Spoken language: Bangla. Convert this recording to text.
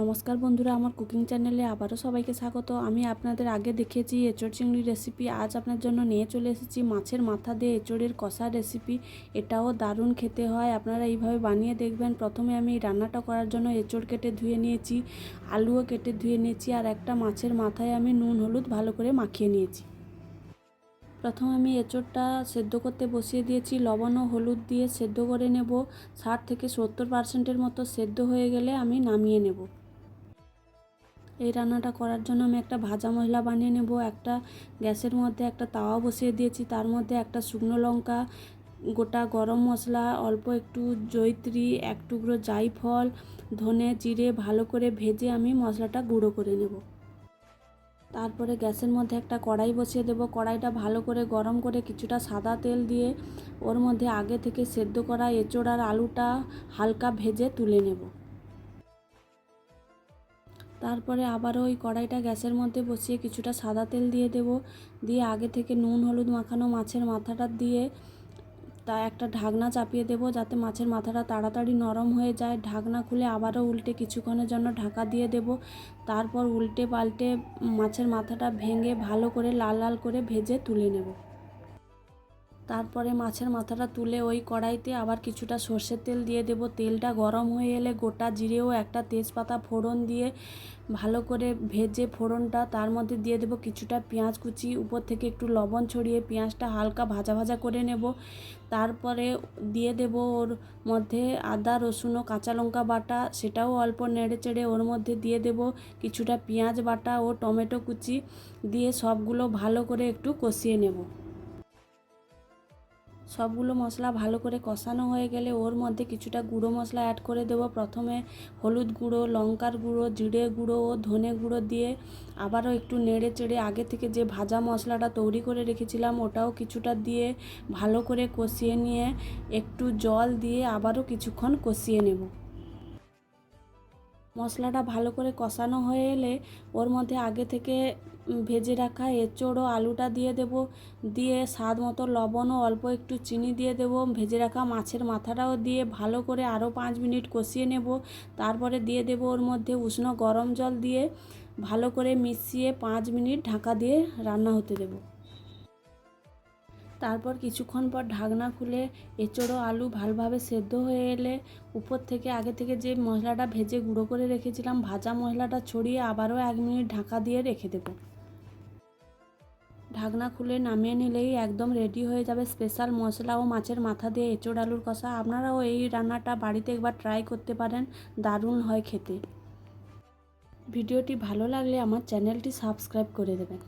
নমস্কার বন্ধুরা, আমার কুকিং চ্যানেলে আবারও সবাইকে স্বাগত। আমি আপনাদের আগে দেখেছি এঁচড় চিংড়ি রেসিপি। আজ আপনার জন্য নিয়ে চলে এসেছি মাছের মাথা দিয়ে এঁচড়ের কষা রেসিপি। এটাও দারুণ খেতে হয়, আপনারা এইভাবে বানিয়ে দেখবেন। প্রথমে আমি রান্নাটা করার জন্য এঁচড় কেটে ধুয়ে নিয়েছি, আলুও কেটে ধুয়ে নিয়েছি, আর একটা মাছের মাথায় আমি নুন, হলুদ ভালো করে মাখিয়ে নিয়েছি। প্রথমে আমি এঁচড়টা সেদ্ধ করতে বসিয়ে দিয়েছি, লবণ ও হলুদ দিয়ে সেদ্ধ করে নেব। ষাট থেকে সত্তর পার্সেন্টের মতো সেদ্ধ হয়ে গেলে আমি নামিয়ে নেব। এই রান্নাটা করার জন্য আমি একটা ভাজা মশলা বানিয়ে নেব, একটা গ্যাসের মধ্যে একটা তাওয়া বসিয়ে দিয়েছি, তার মধ্যে একটা শুকনো লঙ্কা, গোটা গরম মশলা, অল্প একটু জৈত্রী এক টুকরো জাইফল ধনে জিরে ভালো করে ভেজে আমি মশলাটা গুঁড়ো করে নেব। তারপরে গ্যাসের মধ্যে একটা কড়াই বসিয়ে দেব, কড়াইটা ভালো করে গরম করে কিছুটা সাদা তেল দিয়ে ওর মধ্যে আগে থেকে সেদ্ধ করা এঁচোড় আর আলুটা হালকা ভেজে তুলে নেব। তারপরে আবারও ওই কড়াইটা গ্যাসের মধ্যে বসিয়ে কিছুটা সাদা তেল দিয়ে দেব। দিয়ে আগে থেকে নুন, হলুদ মাখানো মাছের মাথাটা দিয়ে তা একটা ঢাকনা চাপিয়ে দেব যাতে মাছের মাথাটা তাড়াতাড়ি নরম হয়ে যায়। ঢাকনা খুলে আবারও উল্টে কিছুক্ষণের জন্য ঢাকা দিয়ে দেব। তারপর উল্টে পাল্টে মাছের মাথাটা ভেঙে ভালো করে লাল লাল করে ভেজে তুলে নেব। তারপরে মাছের মাথাটা তুলে ওই কড়াইতে আবার কিছুটা সর্ষের তেল দিয়ে দেব। তেলটা গরম হয়ে এলে গোটা জিরেও একটা তেজপাতা ফোড়ন দিয়ে ভালো করে ভেজে ফোড়নটা তার মধ্যে দিয়ে দেব কিছুটা পেঁয়াজ কুচি, উপর থেকে একটু লবণ ছড়িয়ে পেঁয়াজটা হালকা ভাজা ভাজা করে নেব। তারপরে দিয়ে দেব ওর মধ্যে আদা, রসুন ও কাঁচা লঙ্কা বাটা, সেটাও অল্প নেড়ে চেড়ে ওর মধ্যে দিয়ে দেব কিছুটা পেঁয়াজ বাটা ও টমেটো কুচি দিয়ে সবগুলো ভালো করে একটু কষিয়ে নেব। সবগুলো মশলা ভালো করে কষানো হয়ে গেলে ওর মধ্যে কিছুটা গুঁড়ো মশলা অ্যাড করে দেব। প্রথমে হলুদ গুঁড়ো, লঙ্কার গুঁড়ো, জিরে গুঁড়ো ও ধনে গুঁড়ো দিয়ে আবারও একটু নেড়ে চেড়ে আগে থেকে যে ভাজা মশলাটা তৈরি করে রেখেছিলাম ওটাও কিছুটা দিয়ে ভালো করে কষিয়ে নিয়ে একটু জল দিয়ে আবারও কিছুক্ষণ কষিয়ে নেব। মশলাটা ভালো করে কষানো হয়ে এলে ওর মধ্যে আগে থেকে ভেজে রাখা এঁচোড় আলুটা দিয়ে দেব। দিয়ে স্বাদ মতো লবণ ও অল্প একটু চিনি দিয়ে দেব। ভেজে রাখা মাছের মাথাটাও দিয়ে ভালো করে আরও পাঁচ মিনিট কষিয়ে নেব। তারপরে দিয়ে দেব ওর মধ্যে উষ্ণ গরম জল দিয়ে ভালো করে মিশিয়ে পাঁচ মিনিট ঢাকা দিয়ে রান্না হতে দেবো। তারপর কিছুক্ষণ পর ঢাকনা খুলে এঁচোড়ো আলু ভালোভাবে সেদ্ধ হয়ে এলে উপর থেকে আগে থেকে যে মশলাটা ভেজে গুঁড়ো করে রেখেছিলাম, ভাজা মশলাটা ছড়িয়ে আবারও এক মিনিট ঢাকা দিয়ে রেখে দেবো। ঢাকনা খুলে নামিয়ে নিলেই একদম রেডি হয়ে যাবে স্পেশাল মশলা ও মাছের মাথা দিয়ে এঁচোড় আলুর কষা। আপনারাও এই রান্নাটা বাড়িতে একবার ট্রাই করতে পারেন, দারুণ হয় খেতে। ভিডিওটি ভালো লাগলে আমার চ্যানেলটি সাবস্ক্রাইব করে দেবেন।